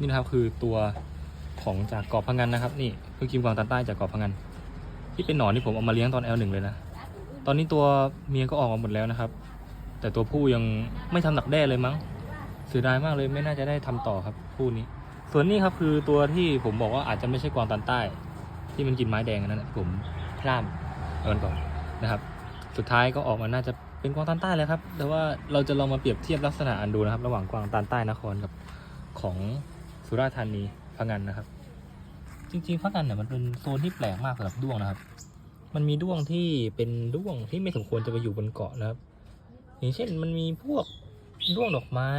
นี่นะครับคือตัวของจากเกาะพังงานนะครับ นี่คือคิมกวางตันใต้จากเกาะพังงานที่เป็นหนอนที่ผมเอามาเลี้ยงตอน L1 เลยนะ ตอนนี้ตัวเมียก็ออกมาหมดแล้วนะครับ แต่ตัวผู้ยังไม่ทำหนักแด้เลยมั้งเสียดายมากเลยไม่น่าจะได้ทำต่อครับคู่นี้ ส่วนนี้ครับคือตัวที่ผมบอกว่าอาจจะไม่ใช่กวางตันใต้ ที่มันกินไม้แดงอันนั้นนะผมพลาดเอามันก่อนนะครับ สุดท้ายก็ออกมาน่าจะเป็นกวางตันใต้เลยครับ แต่ว่าเราจะลองมาเปรียบเทียบลักษณะอันดูนะครับ ระหว่างกวางตันใต้นครกับของ สุราษฎร์ธานีพังงานนะครับ จริงๆพังงานเนี่ยมันเป็นโซนที่แปลกมากสำหรับด้วงนะครับ มันมีด้วงที่เป็นด้วงที่ไม่สมควรจะไปอยู่บนเกาะนะครับ อย่างเช่นมันมีพวกด้วงดอกไม้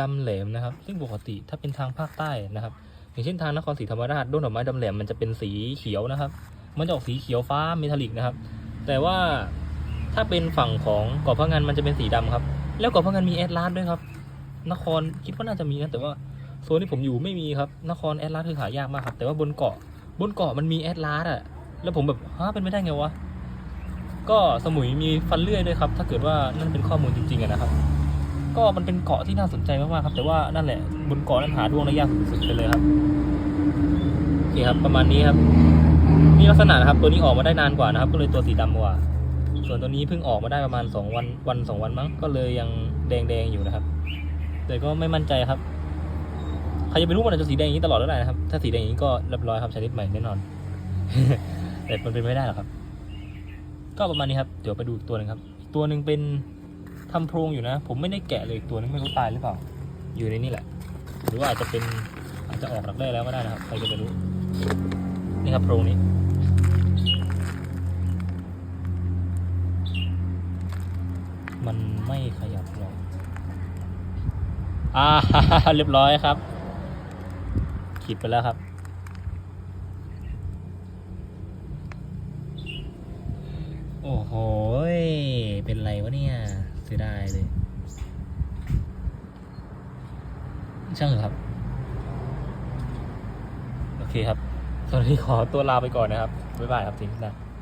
ดำแหลมนะครับ ซึ่งปกติถ้าเป็นทางภาคใต้นะครับ อย่างเช่นทางนครศรีธรรมราชด้วงดอกไม้ดำแหลมมันจะเป็นสีเขียวนะครับ มันจะออกสีเขียวฟ้าเมทัลลิกนะครับ แต่ว่าถ้าเป็นฝั่งของเกาะพังงานมันจะเป็นสีดำครับ แล้วเกาะพังงานมีแอดลาสด้วยครับ นครคิดว่าน่าจะมีนะแต่ว่า โซนที่ผมอยู่ไม่มีครับนครแอดลาสคือหายากมากครับ แต่ว่าบนเกาะบนเกาะมันมีแอดลาสอะแล้วผมแบบฮะเป็นไม่ได้ไงวะก็สมุยมีฟันเลื่อยด้วยครับ ถ้าเกิดว่านั่นเป็นข้อมูลจริงๆอะนะครับ ก็มันเป็นเกาะที่น่าสนใจมากๆครับ แต่ว่านั่นแหละบนเกาะนั้นหาดวงได้ยากสุดๆไปเลยครับโอเคครับ ประมาณนี้ครับนี่ลักษณะนะครับ ตัวนี้ออกมาได้นานกว่านะครับ ก็เลยตัวสีดำกว่า ส่วนตัวนี้เพิ่งออกมาได้ประมาณสองวันวันสองวันมั้งก็เลยยังแดงๆอยู่นะครับ แต่ก็ไม่มั่นใจครับ ใครจะไปรู้ว่ามันจะสีแดงอย่างนี้ตลอดแล้วได้นะครับ ถ้าสีแดงอย่างนี้ก็เรียบร้อยครับชนิดใหม่แน่นอน แต่มันเป็นไม่ได้หรอกครับ ก็ประมาณนี้ครับ เดี๋ยวไปดูตัวหนึงครับ ตัวหนึ่งเป็นทำโพรงอยู่นะ ผมไม่ได้แกะเลยอีกตัวนึงไม่รู้ตายหรือเปล่า อยู่ในนี่แหละ หรือว่าอาจจะเป็นอาจจะออกหลักได้แล้วก็ได้นะครับ ใครจะไปรู้ นี่ครับโพรงนี้มันไม่ขยับหรอกอ่าเรียบร้อยครับ ขีดไปแล้วครับ โอ้โห เป็นไรวะเนี่ยเสียดายเลย ช่างเถอะครับ โอเคครับ ตอนนี้ขอตัวลาไปก่อนนะครับ บ๊ายบายครับทิ้งนะ